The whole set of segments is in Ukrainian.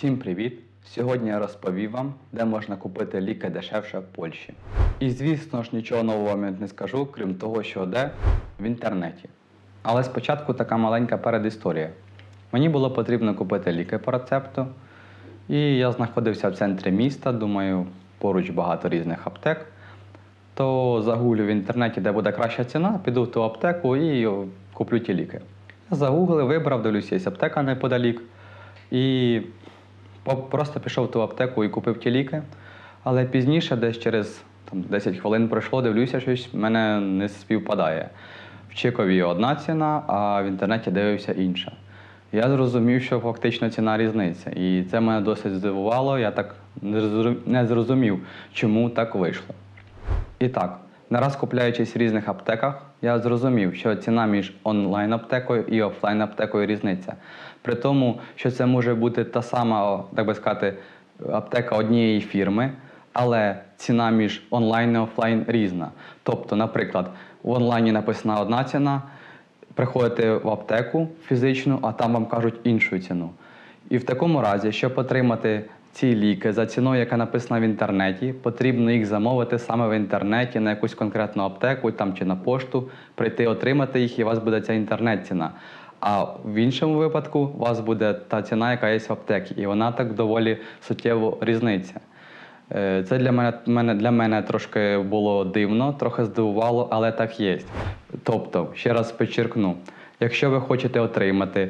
Всім привіт! Сьогодні я розповім вам, де можна купити ліки дешевше в Польщі. І звісно ж нічого нового вам не скажу, крім того, що де в інтернеті. Але спочатку така маленька передісторія. Мені було потрібно купити ліки по рецепту, і я знаходився в центрі міста, думаю, поруч багато різних аптек. То загуглю в інтернеті, де буде краща ціна, піду в ту аптеку і куплю ті ліки. Загуглив, вибрав, дивлюся, є аптека неподалік. І просто пішов в ту аптеку і купив ті ліки. Але пізніше, десь через там, 10 хвилин пройшло, дивлюся, щось в мене не співпадає. В Чекові одна ціна, а в інтернеті дивився інша. Я зрозумів, що фактично ціна різниця. І це мене досить здивувало. Я так не зрозумів, чому так вийшло. І так, нараз купляючись в різних аптеках, я зрозумів, що ціна між онлайн-аптекою і офлайн-аптекою різниця. При тому, що це може бути та сама, так би сказати, аптека однієї фірми, але ціна між онлайн і офлайн різна. Тобто, наприклад, в онлайні написана одна ціна, приходите в аптеку фізичну, а там вам кажуть іншу ціну. І в такому разі, щоб отримати ці ліки за ціною, яка написана в інтернеті, потрібно їх замовити саме в інтернеті на якусь конкретну аптеку там, чи на пошту, прийти отримати їх, і у вас буде ця інтернет-ціна. А в іншому випадку у вас буде та ціна, яка є в аптеці, і вона так доволі суттєво різниця. Е, Це для мене, для мене трошки було дивно, трохи здивувало, але так є. Тобто, ще раз підчеркну, якщо ви хочете отримати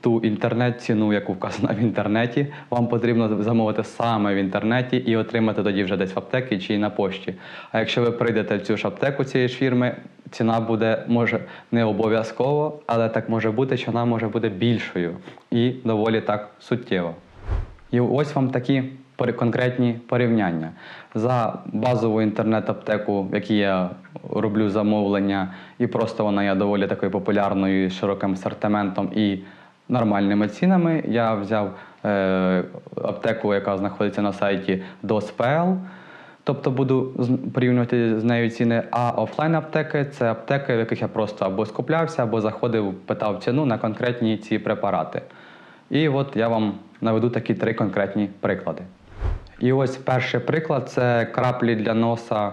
ту інтернет-ціну, яку вказано в інтернеті, вам потрібно замовити саме в інтернеті і отримати тоді вже десь в аптеці чи на пошті. А якщо ви прийдете в цю ж аптеку цієї ж фірми, ціна буде може не обов'язково, але так може бути, що вона може бути більшою і доволі так суттєво. І ось вам такі конкретні порівняння. За базову інтернет-аптеку, в якій я роблю замовлення, і просто вона є доволі такою популярною широким асортиментом і нормальними цінами. Я взяв е, аптеку, яка знаходиться на сайті DOS.pl, Тобто буду порівнювати з нею ціни. А офлайн аптеки це аптеки, в яких я просто або скуплявся, або заходив, питав ціну на конкретні ці препарати. І от я вам наведу такі три конкретні приклади. І ось перший приклад це краплі для носа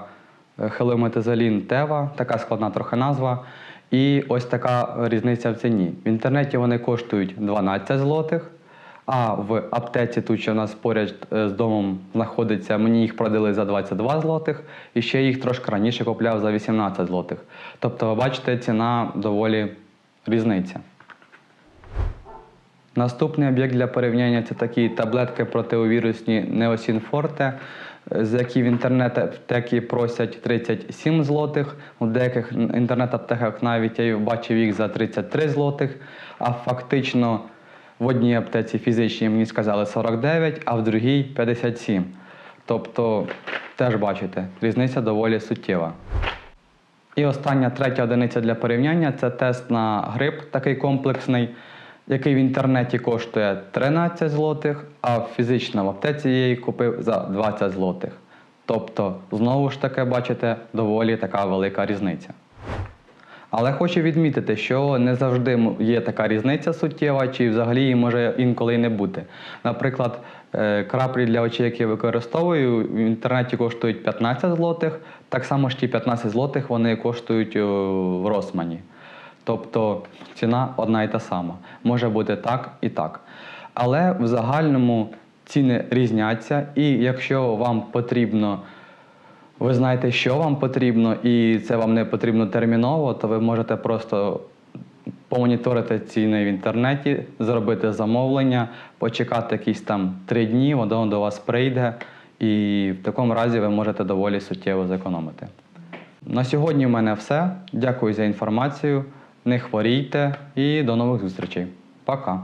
е, хелометазолін Тева, така складна трохи назва. І ось така різниця в ціні. В інтернеті вони коштують 12 злотих, а в аптеці, тут що у нас поряд е, з домом знаходиться, мені їх продали за 22 злотих, і ще їх трошки раніше купляв за 18 злотих. Тобто, ви бачите, ціна доволі різниця. Наступний об'єкт для порівняння це такі таблетки протиовірусні Neosin Forte, е, за які в інтернет-аптекі просять 37 злотих. У деяких інтернет-аптеках навіть я бачив їх за 33 злотих, а фактично в одній аптеці фізичній мені сказали 49, а в другій 57. Тобто, теж бачите, різниця доволі суттєва. І остання третя одиниця для порівняння це тест на грип, такий комплексний, який в інтернеті коштує 13 злотих, а в фізично в аптеці я її купив за 20 злотих. Тобто, знову ж таки, бачите, доволі така велика різниця. Але хочу відмітити, що не завжди є така різниця суттєва, чи взагалі її може інколи і не бути. Наприклад, е, краплі для очей, які я використовую, в інтернеті коштують 15 злотих, так само ж ті 15 злотих вони коштують е, в Росмані. Тобто ціна одна і та сама. Може бути так і так. Але в загальному ціни різняться, і якщо вам потрібно ви знаєте, що вам потрібно, і це вам не потрібно терміново, то ви можете просто помоніторити ціни в інтернеті, зробити замовлення, почекати якісь там три дні, воно до вас прийде, і в такому разі ви можете доволі суттєво зекономити. На сьогодні в мене все. Дякую за інформацію. Не хворійте і до нових зустрічей. Пока!